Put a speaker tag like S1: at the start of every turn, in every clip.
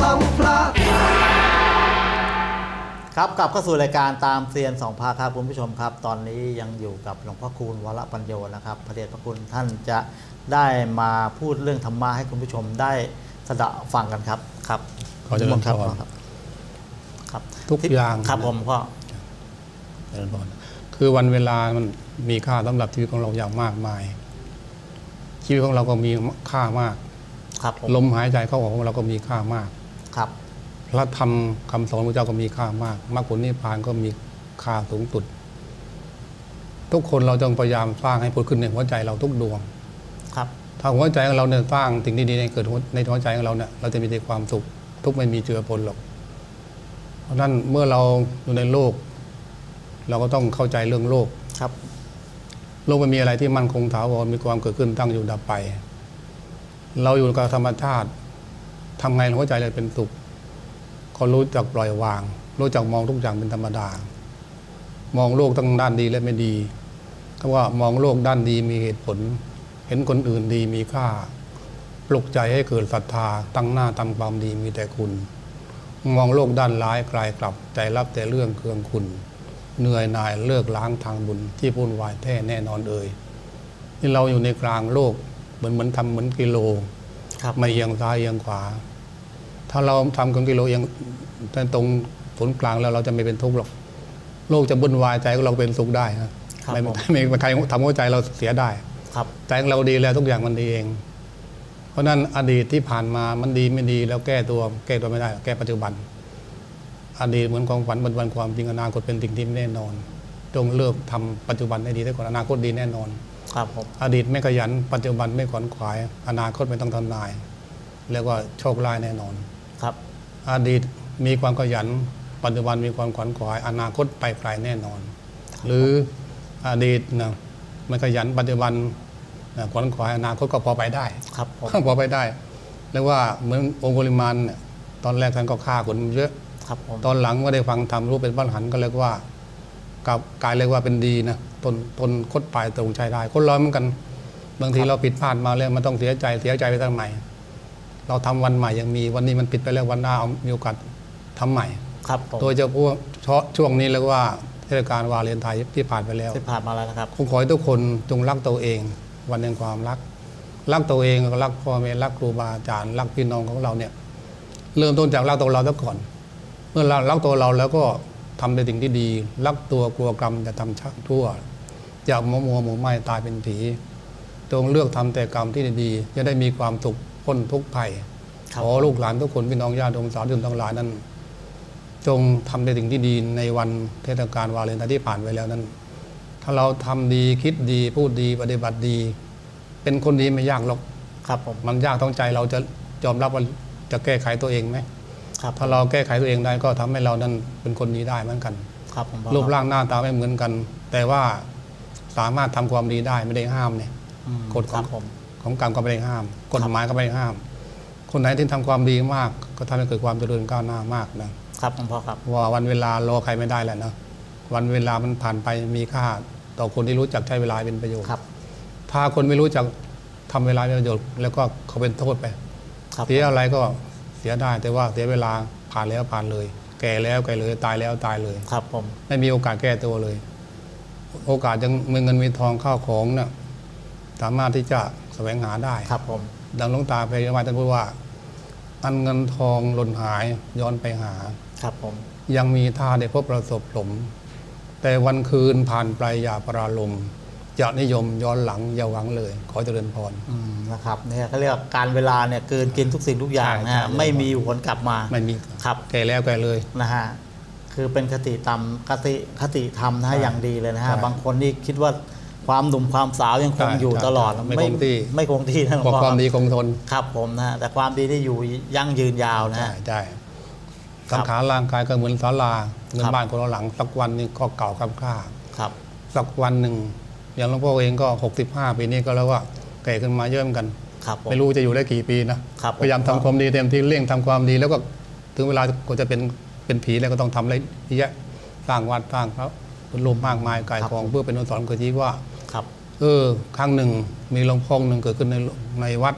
S1: สองพระ
S2: ครับกลับเข้าสู่รายการตามเซียนสองพาครับคุณผู้ชมครับ ตอนนี้ยังอยู่กับหลวงพ่อคูณวรปัญโยนะครับพระเดชพระคุณท่านจะได้มาพูดเรื่องธรรมะให้คุณผู้ชมได้สะเดาะฟังกันครับครับ
S3: ขอเจริญพร
S2: ครับครับครับ
S3: ทุกอย่าง
S2: ครับผมพ่อ
S3: เจริญพรคือวันเวลามันมีค่าสำหรับชีวิตของเราอย่างมากมาย ชีวิตของเราก็มีค่ามาก
S2: ครับผม
S3: ลมหายใจเข้าออกของเราก็มีค่ามาก
S2: ครับ
S3: พระธรรมคำสอนของพระเจ้าก็มีค่ามากมรรคผลนิพพานก็มีค่าสูงสุด ทุกคนเราจงพยายามสร้างให้ผุดขึ้นในหัวใจเราทุกดวง
S2: ครับ
S3: ถ้าหัวใจของเราเนี่ยสร้างสิ่งดีๆในเกิดในหัวใจของเราเนี่ยเราจะมีแต่ความสุข ทุกข์ไม่มีเจือปนหรอก เพราะฉะนั้นเมื่อเราอยู่ในโลก เราก็ต้องเข้าใจเรื่องโลก
S2: ครับ
S3: โลกมันมีอะไรที่มั่นคงถาวรมีความเกิดขึ้นตั้งอยู่ดับไป เราอยู่กับธรรมชาติ ทำไงหัวใจเราเป็นสุขก็รู้จักปล่อยวาง รู้จักมองทุกอย่างเป็นธรรมดา มองโลกทั้งด้านดีและไม่ดีก็ว่ามองโลกด้านดีมีเหตุผล เห็นคนอื่นดีมีค่า ปลุกใจให้เกิดศรัทธา ตั้งหน้าทำความดีมีแต่คุณ มองโลกด้านร้ายกลายกลับใจรับแต่เรื่องเครื่องคุณ เหนื่อยหน่ายเลิกล้างทางบุญที่พุ่นวายแท้แน่นอนเอ่ยนี่เราอยู่ในกลางโลกเหมือนเหมือนทำเหมือนกิโล ไม่เอียงซ้ายเอียงขวา ถ้าเราทำกันกิโลเอียงตรงศูนย์กลางแล้วเราจะไม่เป็นทุกข์หรอก โลกจะบุ่นวายใจของเราเป็นสุขได้นะครับไม่
S2: ผม
S3: ไม่ไม่ใครทำหัวใจเราเสียได้
S2: ครับ
S3: ใจของเราดีแล้วทุกอย่างมันดีเอง เพราะฉะนั้นอดีตที่ผ่านมามันดีไม่ดีแล้วแก้ตัวแก้ตัวไม่ได้ แก้ปัจจุบัน อดีตเหมือนความฝันปัจจุบันความจริงอนาคตเป็นสิ่งที่ไม่แน่นอน จงเลิกทำปัจจุบันให้ดีได้ก่อนอนาคตดีแน่นอน
S2: ครับผม
S3: อดีตไม่ขยัน ปัจจุบันไม่ขวนขวาย อนาคตไม่ต้องทำนาย เรียกว่าโชคร้ายแน่นอน
S2: ครับ
S3: อดีตมีความขยัน ปัจจุบันมีความขวนขวาย อนาคตไปไกลแน่นอน หรืออดีตนะไม่ขยันปัจจุบันนะขวนขวายอนาคตก็พอไปได้
S2: ครับผม
S3: พอไปได้เรียกว่าเหมือนองค์ปริมาณเนี่ยตอนแรกท่านก็ฆ่าคนเยอะ
S2: ครับผม
S3: ตอนหลังก็ได้ฟังธรรมรู้เป็นพระอรหันต์ก็เรียกว่ากับกายเรียกว่าเป็นดีนะ ตนตนคดปลายตรงใจได้คนเราเหมือนกัน บางทีเราผิดพลาดมาแล้วมันต้องเสียใจเสียใจไปตั้งใหม่เราทำวันใหม่ยังมีวันนี้มันผิดไปแล้ววันหน้าเอามีโอกาสทำใหม่
S2: ครับผม
S3: โดยเฉพาะเฉพาะช่วงนี้เรียกว่าเทศกาลวาเลนไทน์ที่ผ่านไปแล้ว
S2: ที่ผ่านมาแล้วนะครับ
S3: ผมขอให้ทุกคนจงรักตัวเอง วันแห่งความรัก รักตัวเองก็รักพ่อแม่รักครูบาอาจารย์รักพี่น้องของเราเนี่ย เริ่มต้นจากรักตัวเราซะก่อน เมื่อเรารักตัวเราแล้วก็ทำในสิ่งที่ดี รักตัวกลัวกรรมจะทำชักทั่ว อย่ามัวมัวหมูไหม้ตายเป็นผีจงเลือกทำแต่กรรมที่ดีๆจะได้มีความสุขพ้นทุกข์ภัย
S2: ครับ
S3: ขอลูกหลานทุกคนพี่น้องญาติโยมสาธุชนทั้งหลายนั้น จงทำในสิ่งที่ดีในวันเทศกาลวาเลนไทน์ที่ผ่านไปแล้วนั้น ถ้าเราทำดีคิดดีพูดดีปฏิบัติดี เป็นคนดีไม่ยากหรอก
S2: ครับผม
S3: มันยากต้องใจเราจะยอมรับว่าจะแก้ไขตัวเองไหม
S2: ครับ
S3: ถ้าเราแก้ไขตัวเองได้ก็ทำให้เรานั้นเป็นคนดีได้เหมือนกัน
S2: ครับผมพ่อ
S3: รูปร่างหน้าตาไม่เหมือนกัน แต่ว่า สามารถทำความดีได้ไม่ได้ห้ามเนี่ย
S2: อืม
S3: กฎ
S2: ค
S3: ขอ
S2: รั
S3: ง
S2: บผม
S3: ของกรรมก็ไม่ได้ห้าม กฎหมายก็ไม่ได้ห้าม คนไหนที่ทำความดีมาก ก็ทำให้เกิดความเจริญก้าวหน้ามากนะครับ
S2: ผมพ่อครับ
S3: ว่าวันเวลารอใครไม่ได้แหละนะวันเวลามันผ่านไปมีค่า ต่อคนที่รู้จักใช้เวลาเป็นประโยชน์
S2: ครับ
S3: ถ้าคนไม่รู้จักทำเวลาเป็นประโยชน์ แล้วก็เขาเป็นโทษไป
S2: ครับ
S3: เสียอะไรก็เสียได้แต่ว่าเสียเวลาผ่านแล้วผ่านเลย แก่แล้วแก่เลยตายแล้วตายเลย
S2: ครับผม
S3: ไม่มีโอกาสแก้ตัวเลย โอกาสยังมีเงินมีทองข้าวของเนี่ยสามารถที่จะแสวงหาได้
S2: ครับผม
S3: ดังหลวงตาไปมาท่านพูดว่า อันเงินทองหล่นหายย้อนไปหา
S2: ครับผม
S3: ยังมีท่าได้พบประสบหลมแต่วันคืนผ่านไปอย่าปราลมจะนิยมย้อนหลังอย่าหวังเลย ขอเจริญพร
S2: อืมนะครับเนี่ยเขาเรียกว่าการเวลาเนี่ยเกินกินทุกสิ่งทุกอย่าง
S3: ใช่
S2: นะฮะ
S3: ใช่
S2: ไม่มีหวนกลับมา
S3: ไม่มี
S2: ครับ
S3: แก่แล้วแก่เลย
S2: นะฮะ คือเป็นคติตามคติคติธรรมนะฮะ
S3: ใช่
S2: อย่างดีเลยนะฮะ
S3: ใช่
S2: บางคนนี่คิดว่าความหนุ่มความสาวยังคง
S3: ใช่
S2: อยู่
S3: ใช่
S2: ตลอด
S3: ใช่ไม่คงที่
S2: ไม่คงที่นะหลวง
S3: บอก
S2: พ่อ
S3: ความดีคงทน
S2: ครับผมนะฮะแต่ความดีที่อยู่ยั่งยืนยาวนะ
S3: ใช่
S2: ฮะ
S3: ใช่
S2: ครับ
S3: สังขารร่างกายก็เหมือนศาลาเงิ
S2: คนรับ
S3: บ้านคนละหลัง สักวันหนึงก็เก่าคำค่า
S2: ครับ
S3: สักวันหนึ่งอย่างหลวงพ่อเองก็ 65ปีนี้ก็แล้วว่าแก่ขึ้นมาเยอะเหมือนกัน
S2: ครับผม
S3: ไม่รู้จะอยู่ได้กี่ปีนะครับ
S2: ผม
S3: พยายามทำความดีเต็มที่เร่งทำความดีแล้วก็ถึงเวลาก็จะเป็น เป็นผีแล้วก็ต้องทำอะไรเยอะแยะสร้างวัดสร้างพระพุทธรูปมากมายกายของเพื่อเป็นอนุสรณ์เกิดชี้ว่า
S2: ครับ
S3: เออครั้งหนึ่งมีหลวงพ่อหนึ่งเกิดขึ้นในในวัด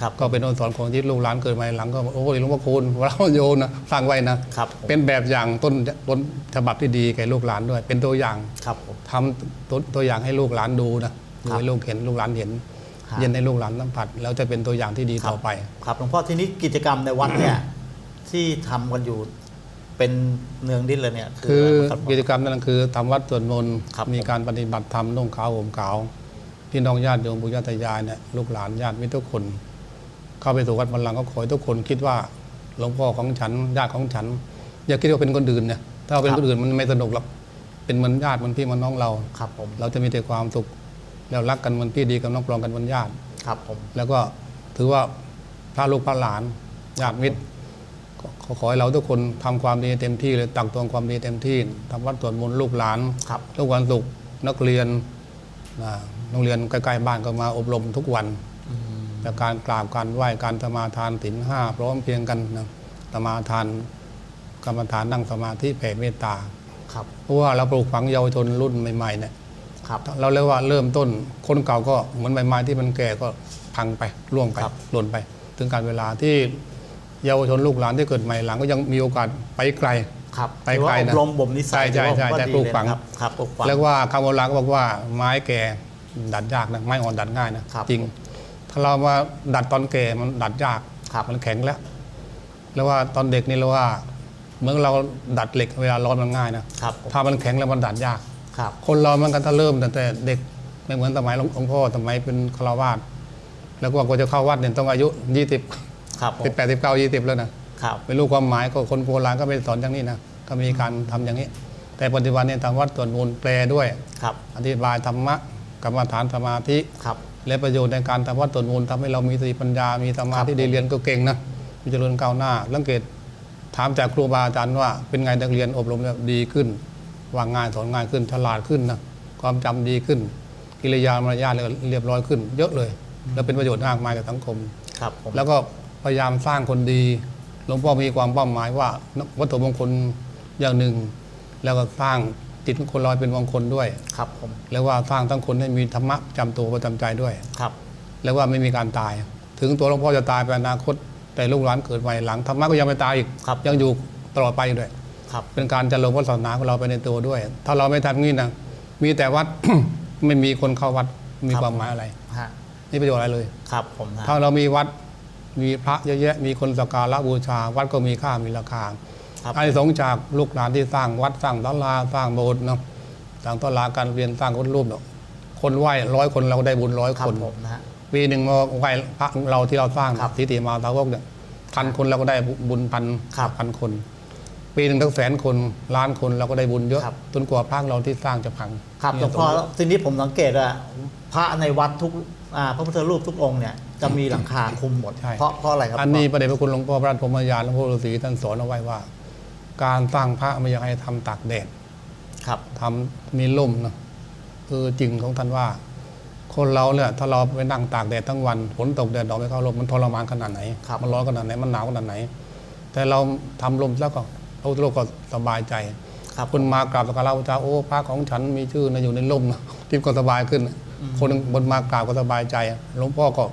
S2: ครับ
S3: ก็เป็นอนุสรณ์ของที่ลูกหลานเกิดมาหลังก็โอ้ยหลวงพ่อคูณวัดเราโยนนะสร้างไว้นะครับ
S2: ผม
S3: เป็นแบบอย่างต้นต้นฉบับที่ดีแก่ลูกหลานด้วย เป็นตัวอย่าง
S2: ครับผม
S3: ทำตัวตัวอย่างให้ลูกหลานดูนะดูให้ลูกเห็นลูกหลานเห็น
S2: ครับ
S3: เย็นให้ลูกหลานสัมผัสแล้วจะเป็นตัวอย่างที่ดีต่อไป
S2: ครับหลวงพ่อทีนี้กิจกรรมในวัดเนี่ย ที่ทำกันอยู่ เป็นเนืองดิ้นเลยเนี่ย
S3: คือ
S2: อะไรบ้างครับ
S3: กิจกรรมนั้นคือทำวัดสวดมนต์
S2: ครับ
S3: มีการปฏิบัติธรรมนุ่งขาวห่มขาวพี่น้องญาติโยมปุญญาตายายเนี่ยลูกหลานญาติมิตรทุกคน เข้าไปสู่วัดบัลลังก์ก็ขอให้ทุกคนคิดว่าหลวงพ่อของฉันญาติของฉัน อย่าคิดว่าเป็นคนอื่นเนี่ยถ้าเราเป็นคนอื่นมันไม่สนุกหรอกเป็นเหมือนญาติเหมือนพี่เหมือนน้องเรา
S2: ครับผม
S3: เราจะมีแต่ความสุขแล้วรักกันเหมือนพี่ดีกับน้องปรองกันเหมือนญาติ
S2: ครับผม
S3: แล้วก็ถือว่าพระลูกพระหลานญาติมิตร ขอขอขอให้เราทุกคนทำความดีเต็มที่เลยตักตวงความดีเต็มที่ทำวัดสวดมนต์ลูกหลาน
S2: ครับ
S3: ทุกวันศุกร์นักเรียนนะโรงเรียนใกล้ๆบ้านก็มาอบรมทุกวัน
S2: อืม
S3: แต่การกราบการไหว้การสมาทานศีลห้าพร้อมเพรียงกันนะสมาทานกรรมฐานนั่งสมาธิแผ่เมตตา
S2: ครับ
S3: เพราะว่าเราปลูกฝังเยาวชนรุ่นใหม่ๆเนี่ย
S2: ครับ
S3: เราเรียกว่าเริ่มต้นคนเก่าก็เหมือนใบไม้ที่มันแก่ก็พังไปร่วงไป
S2: ครับ
S3: หล่นไป ถึงการเวลาที่ เยาวชนลูกหลานที่เกิดใหม่หลังก็ยังมีโอกาสไปไกล
S2: ครับ
S3: ไป
S2: ถือว่า
S3: ไกล
S2: อ
S3: นะ
S2: บรมบ่มนิสัย
S3: ใช่ใช่
S2: ถือว่า
S3: ใช่
S2: ผมว่า
S3: แต่
S2: ดี
S3: ปลูก
S2: เลย
S3: ฝัง
S2: นะครับครับปลูกฝัง
S3: แล้วว่าคำโบราณก็บอกว่าไม้แก่ดัดยากนะไม้อ่อนดัดง่ายนะครับจริง ถ้าเรามาดัดตอนแก่มันดัดยาก
S2: ครับ
S3: มันแข็งแล้ว แล้วว่าตอนเด็กนี่เราว่าเหมื่อนเราดัดเหล็กเวลาร้อนมันง่ายนะครับ
S2: ผม
S3: ถ้ามันแข็งแล้วมันดัดยาก
S2: ครับ
S3: คนเรามันกันถ้าเริ่มตั้งแต่เด็กไม่เหมือนสมัยหลวงหลวงพ่อสมัยเป็นฆราวาสแล้วก็กว่าจะเข้าวัดเนี่ยต้องอายุยี่สิบ
S2: ครับผม
S3: สิบแปดสิบเก้ายี่สิบแล้วนะครับ ไม่รู้ความหมายก็คนโบราณก็ไปสอนอย่างนี้นะก็มีการทำอย่างนี้ แต่ปัจจุบันเนี่ยทางวัดตรวจมูลแปลด้วย
S2: ครับ
S3: อธิบายธรรมะกรรมฐานสมาธิ
S2: ครับ
S3: และประโยชน์ในการทำวัดตรวจมูลทำให้เรามีสติปัญญา มีสมาธิ
S2: ครับ
S3: ได้เรียนก็เก่งนะมีเจริญก้าวหน้าสังเกตถามจากครูบาอาจารย์ว่าเป็นไงนักเรียนอบรมแล้วดีขึ้นวางง่ายสอนง่ายขึ้นฉลาดขึ้นนะความจำดีขึ้น กิริยามารยาทเรียบร้อยขึ้น เยอะเลย แล้วเป็นประโยชน์มากมายกับสังคม
S2: ครับผม
S3: แล้วก็ พยายามสร้างคนดีหลวงพ่อมีความเป้าหมายว่าวัตถุมงคลอย่างหนึ่ง แล้วก็สร้างจิตของคนเราให้เป็นมงคลด้วย
S2: ครับผม
S3: แล้วว่าสร้างทั้งคนให้มีธรรมะจำตัวประจำใจด้วย
S2: ครับ
S3: แล้วว่าไม่มีการตาย ถึงตัวหลวงพ่อจะตายไปอนาคต แต่ลูกหลานเกิดใหม่หลังธรรมะก็ยังไม่ตายอีก
S2: ครับ
S3: ยังอยู่ตลอดไปด้วย
S2: ครับ
S3: เป็นการเจริญพระศาสนาของเราไปในตัวด้วย ถ้าเราไม่ทำงี้นะมีแต่วัดไม่มีคนเข้าวัดมี
S2: ครับ
S3: ความหมายอะไร
S2: ฮะ
S3: นี่ประโยชน์อะไรเลย
S2: ครับผมนะ
S3: ถ้าเรามีวัด มีพระเยอะแยะมีคนสักการะบูชา วัดก็มีค่ามีราคา
S2: ครับ
S3: อานิสงส์จากลูกหลานที่สร้างวัดสร้างศาลาสร้างโบสถ์เนาะสร้างตลาการเรียนสร้างคนรูปเนาะคนไหว้ร้อยคนเราก็ได้บุญร้อย
S2: ครั
S3: ค
S2: บ
S3: น
S2: ผมนะฮะ
S3: ปีหนึ่งมาไหว้พระเราที่เราสร้าง
S2: ครับ
S3: ทิฏฐิมาตาวกเนี่ยพันคนเราก็ได้บุญพัน
S2: ครับ
S3: พันคนปีหนึ่งตั้งแสนคนล้านคนเราก็ได้บุญเยอะ
S2: ครับ
S3: จนกว่าพระเราที่สร้างจะพัง
S2: ครับหล
S3: เนี่
S2: วยงพ่อ
S3: ตรงนี้
S2: ทีนี้ผมสังเกตว่าพระในวัดทุกอ่าพระพุทธรูปทุกองค์เนี่ย จะมีหลังคาคลุมหมด
S3: ใช่
S2: เพราะเพราะอะไรครับ
S3: อันนี้ประเดชพระคุณหลวงพ่อพระราชพรหมยานหลวงพ่อฤาษีท่านสอนเอาไว้ว่า การสร้างพระไม่อยากให้ทำตากแดด
S2: ครับ
S3: ทำมีล่มนะคือจริงของท่านว่า คนเราเนี่ยถ้าเราไปนั่งตากแดดทั้งวันฝนตกแดดออกไม่เข้าร่มมันทรมานขนาดไหน
S2: ครับ
S3: มันร้อนขนาดไหนมันหนาวขนาดไหน แต่เราทำลมแล้วก็เราโลกก็สบายใจ
S2: ครับ
S3: คนมากราบสักการะพระเจ้าโอ้พระของฉันมีชื่อนะอยู่ในร่มนะที่ก็สบายขึ้น คนบนมากราบก็สบายใจหลวงพ่อก็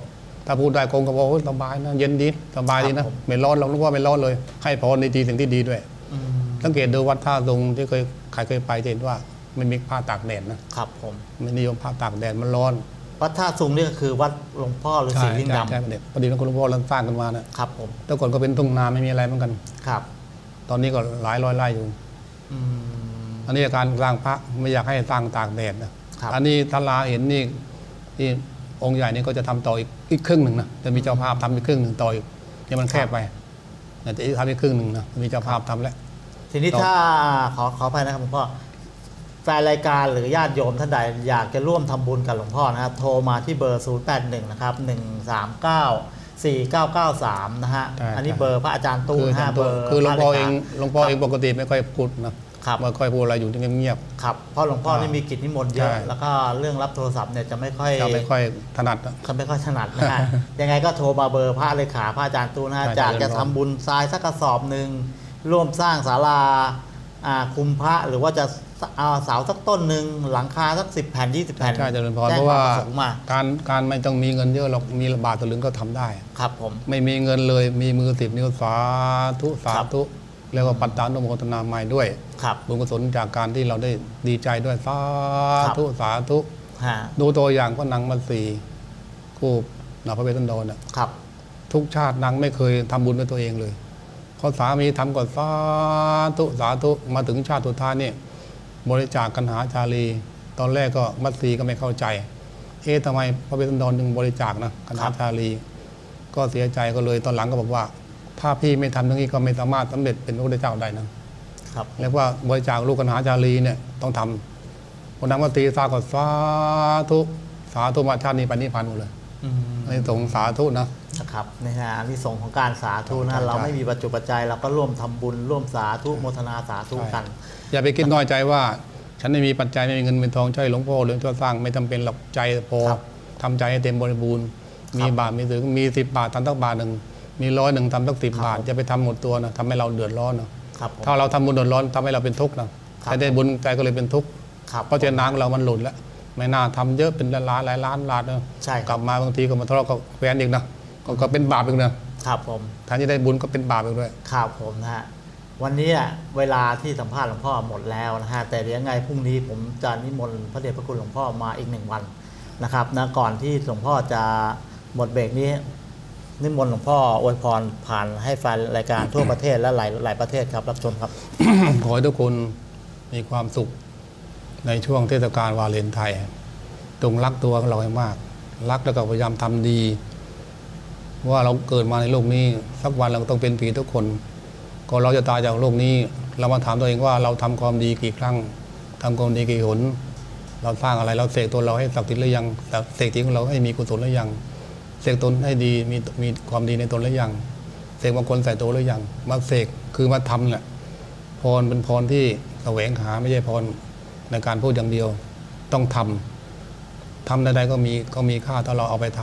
S3: ถ้าพูดได้คงก็บอกโอ้ยสบายนะเย็นดีสบายดี
S2: ครั
S3: นะ
S2: บผม
S3: ไม่ร้อนหรอกหลวงพ่อไม่ร้อนเลย ให้พรในทีสิ่งที่ดีด้วย
S2: อืม
S3: สังเกตดูวัดท่าทรงที่เคยใครเคยไปจะเห็นว่าไม่มีผ้าตากแดดนะครับ
S2: ผม
S3: ไม่นิยมผ้าตากแดดมันร้อน
S2: วัดท่าซุงนี่ก็คือวัดหลวงพ่อฤาษีลิงด
S3: ใช่ประเด็นพอดีหลวงพ่อเราสร้างกันมานะครับ
S2: ผม
S3: แต่ก่อนก็เป็นทุ่งนาไม่มีอะไรเหมือนกัน
S2: ครับ
S3: ตอนนี้ก็หลายร้อยไร่อยู่
S2: อืม
S3: อันนี้การสร้างพระไม่อยากให้สร้างตากแดดนะครับอันนี้ทลาเห็นนี่ที่ องค์ใหญ่นี่ก็จะทำต่ออีกอีกครึ่งหนึ่งนะจะมีเจ้าภาพทำอีกครึ่งหนึ่งต่ออีกเนี่ยมันแคบไปแต่จะทำอีกครึ่งหนึ่งนะมีเจ้าภาพทำแล้ว
S2: ทีนี้
S3: ต่อ
S2: ถ้าขอขออภัยนะครับหลวงพ่อแฟนรายการหรือญาติโยมท่านใดอยากจะร่วมทำบุญกับหลวงพ่อนะครับ โทรมาที่เบอร์ 081 นะครับ 139 4993 นะฮะ
S3: ใช่
S2: อันนี้
S3: ใช่
S2: เบอร์พระอาจารย์ตู้
S3: คือ
S2: นะฮะ
S3: ทำ
S2: เบ
S3: ตัว
S2: อร์
S3: คือหลวงพ่อ
S2: พระ
S3: เอ
S2: ราย
S3: ง
S2: การ
S3: หลวงพ่อเองปกติไม่ค่อยพูดนะ ครับไม่ค่อยพูดอะไรอยู่ที่เงียบ
S2: ครับเพราะหลวงพ่อ
S3: อ่า
S2: นี่มีกิจนิมนต์เยอะ
S3: ใช่
S2: แล้วก็เรื่องรับโทรศัพท์เนี่ยจะไม่ค่อย
S3: ๆจะไม่ค่อยถนัดอะ
S2: เขาไม่ค่อยถนัดนะฮะ ยังไงก็โทรมาเบอร์พระเลขาพระอาจารย์ตู้นะฮะ
S3: ใช่
S2: จาก
S3: เจริ
S2: จะ
S3: ญพร
S2: ทำบุญทรายสักกระสอบหนึ่งร่วมสร้างศาลาอ่าคุมพระหรือว่าจะเอาเสาสักต้นหนึ่งหลังคาสักสิบแผ่นยี่สิบแผ่น
S3: ใช่เจริญพร
S2: แจ้ง
S3: เพราะว่า
S2: คมประสงค์มา
S3: การการไม่ต้องมีเงินเยอะหรอกมีบาทสลึงก็ทำได้
S2: ครับผม
S3: ไม่มีเงินเลยมีมือสิบนิ้วสาธุสาธุ แล้วก็ปัตตานุโมทนาใหม่ด้วย
S2: ครับ
S3: บุญกุศลจากการที่เราได้ดีใจด้วยสาธุสาธุ
S2: ฮะ
S3: ดูตัวอย่างก็นางมัตสีคู่นาพระเวสสันดรน่ะ
S2: ครับ
S3: ทุกชาตินางไม่เคยทำบุญด้วยตัวเองเลยเพราะสามีทำก่อนสาธุสาธุมาถึงชาติสุดท้ายนี่บริจาคกันหาชาลี ตอนแรกก็มัตสีก็ไม่เข้าใจ เอ๊ะทำไมพระเวสสันดรจึงบริจาคนะกันหาชาลี ก็เสียใจก็เลยตอนหลังก็บอกว่า ถ้าพี่ไม่ทำอย่างนี้ก็ไม่สามารถสำเร็จเป็นพระพุทธเจ้าได้นะ
S2: ครับ
S3: เรียกว่าบริจาคลูกกันหาจารีเนี่ยต้องทำคนนั้นก็ตีสาก็สาธุสาธุมาชาตินี้ไปนิพพานหมดเลย
S2: อืม
S3: ในสงสาธุนะ
S2: นะครับในฮะอันที่สงส์ของการสาธุนะ
S3: ใช่
S2: เรา
S3: ใช่
S2: ไม่มีปัจจุปัจจัยเราก็ร่วมทำบุญร่วมสาธุโมทนาสาธุกัน
S3: อย่าไปคิดน้อยใจว่า ฉันไม่มีปัจจัยไม่มีเงินเป็นทองใช่หลวงพ่อหรือช่วยสร้างไม่จำเป็นหรอกใจพอ
S2: ครับ
S3: ทำใจให้เต็มบริบูรณ์มีบาทมีถึงมีสิบบาททำสักบาทหนึ่ง มีร้อยหนึ่งทำสักสิบบาท
S2: ผม
S3: อย่าไปทำหมดตัวนะทำให้เราเดือดร้อนนะครับ
S2: ผม
S3: ถ้าเราทำบุญเดือดร้อนทำให้เราเป็นทุกข์นะครับใครได้บุญใจก็เลยเป็นทุกข์
S2: ครับ
S3: เพราะเจตนาของเรามันหลุดแล้วไม่น่าทำเยอะเป็นล้านหลายล้านล้านนะ
S2: ใช่ค
S3: ก
S2: รั
S3: ลั
S2: บบ
S3: มาบางทีก็มาทะเลาะกับแฟนอีกนะก็ก็เป็นบาปอีกนะครับ
S2: ผม
S3: แทนที่ได้บุญก็เป็นบาปอีกด้วย
S2: ครับผมนะฮะวันนี้อะเวลาที่สัมภาษณ์หลวงพ่อหมดแล้วนะฮะแต่เดี๋ยวยังไงพรุ่งนี้ผมจะนิมนต์พระเดชพระคุณหลวงพ่อมาอีกหนึ่งวันนะครับนะก่อนที่หลวงพ่อจะหมดเบรกนี้ นิมนต์หลวงพ่ออวยพรผ่านให้แฟนรายการทั่วประเทศและหลายหลายประเทศครับ รับชมครับ
S3: ขอให้ทุกคนมีความสุขในช่วงเทศกาลวาเลนไทน์จงรักตัวของเราให้มาก รักแล้วก็พยายามทำดี ว่าเราเกิดมาในโลกนี้ สักวันเราต้องเป็นผีทุกคนก่อนเราจะตายจากโลกนี้ เรามาถามตัวเองว่าเราทำความดีกี่ครั้งทำความดีกี่หน เราสร้างอะไรเราเสกตัวเราให้ศักดิ์สิทธิ์หรือยังเสกจิตของเราให้มีกุศลหรือยัง เสกตนให้ดีมีมีความดีในตนหรือยังเสกมงคลใส่ตัวหรือยังมาเสกคือมาทำแหละพรเป็นพรที่แสวงหาไม่ใช่พรในการพูดอย่างเดียวต้องทำทำใดๆก็มีก็มีค่าถ้าเราเอาไปท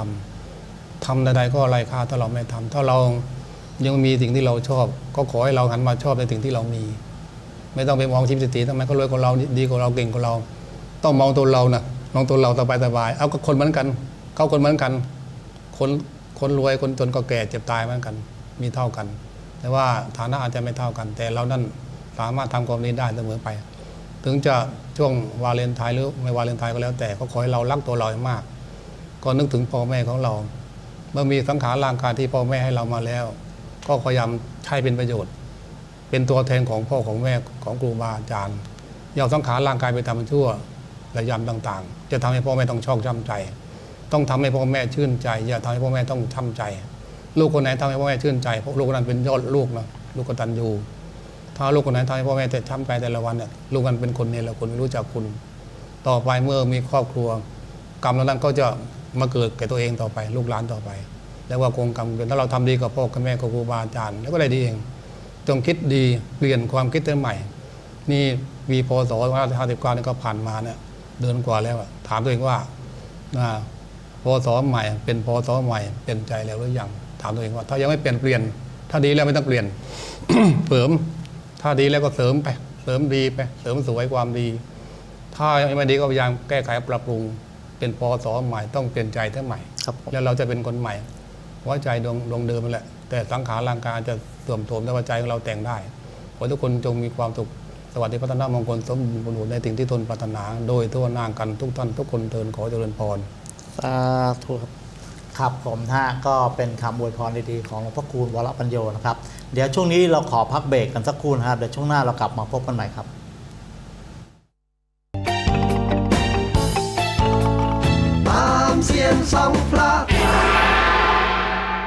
S3: ำทำใดๆก็ไรค่าถ้าเราไม่ทำถ้าเรายังมีสิ่งที่เราชอบ ก็ขอให้เราหันมาชอบในสิ่งที่เรามี ไม่ต้องไปมองชิมสติทำไมเขารวยกว่าเราดีกว่าเราเก่งกว่าเรา ต้องมองตัวเรานะมองตัวเราสบายๆเอาก็คนเหมือนกัน เขาคนเหมือนกัน คนคนรวยคนจนก็แก่เจ็บตายเหมือนกัน มีเท่ากัน แต่ว่าฐานะอาจจะไม่เท่ากัน แต่เรานั่นสามารถทำความดีได้เสมอไป ถึงจะช่วงวาเลนไทน์หรือไม่วาเลนไทน์ก็แล้วแต่ก็ขอให้เรารักตัวเราให้มาก ก็นึกถึงพ่อแม่ของเรา เมื่อมีสังขารร่างกายที่พ่อแม่ให้เรามาแล้ว ก็พยายามใช้เป็นประโยชน์ เป็นตัวแทนของพ่อของแม่ของครูบาอาจารย์อย่าสังขารร่างกายไปทำชั่วและยำต่าง ๆ จะทำให้พ่อแม่ต้องชอกช้ำใจ ต้องทำให้พ่อแม่ชื่นใจ อย่าทำให้พ่อแม่ต้องช้ำใจ ลูกคนไหนทำให้พ่อแม่ชื่นใจเพราะลูกคนนั้นเป็นยอดลูกนะลูกกตัญญูถ้าลูกคนไหนทำให้พ่อแม่แต่ช้ำใจแต่ละวันเนี่ยลูกนั้นเป็นคนเนรคุณไม่รู้จักคุณ ต่อไปเมื่อมีครอบครัว กรรมเหล่านั้นก็จะมาเกิดแก่ตัวเองต่อไป ลูกหลานต่อไปแล้วว่ากงกรรมเป็นถ้าเราทำดีกับพ่อกับแม่กับครูบาอาจารย์แล้วก็ได้ดีเองจงคิดดีเปลี่ยนความคิดใหม่ นี่วีพศห้าสิบเก้านี่ก็ผ่านมาเนี่ยเดือนกว่าแล้วถามตัวเองว่าอ่า พศใหม่ เป็นพศใหม่เปลี่ยนใจแล้วหรือยังถามตัวเองว่า ถ้ายังไม่เปลี่ยนเปลี่ยน ถ้าดีแล้วไม่ต้องเปลี่ยนเสริม ถ้าดีแล้วก็เสริมไป เสริมดีไป เสริมสวยความดี ถ้ายังไม่ดีก็พยายามแก้ไขปรับปรุง เป็นพศใหม่ต้องเปลี่ยนใจเท่าใหม่
S2: ครับผม
S3: แล้วเราจะเป็นคนใหม่หัวใจดวงดวงเดิมนั่นแหละ แต่สังขารร่างกายอาจจะเสื่อมโทรมแต่ว่าใจของเราแต่งได้ขอให้ทุกคนจงมีความสุขสวัสดีพัฒนามงคลสมบูรณ์ในสิ่งที่ตนปรารถนา โดยทั่วหน้ากันทุกท่านทุกคนเทินขอเจริญพร
S2: สาธุครับ ครับผมนะฮะก็เป็นคำอวยพรดีๆของหลวงพ่อคูณวรปัญโยนะครับ เดี๋ยวช่วงนี้เราขอพักเบรกกันสักครู่นะครับ เดี๋ยวช่วงหน้าเรากลับมาพบกันใหม่ครับ
S1: ตามเสียงสองพระ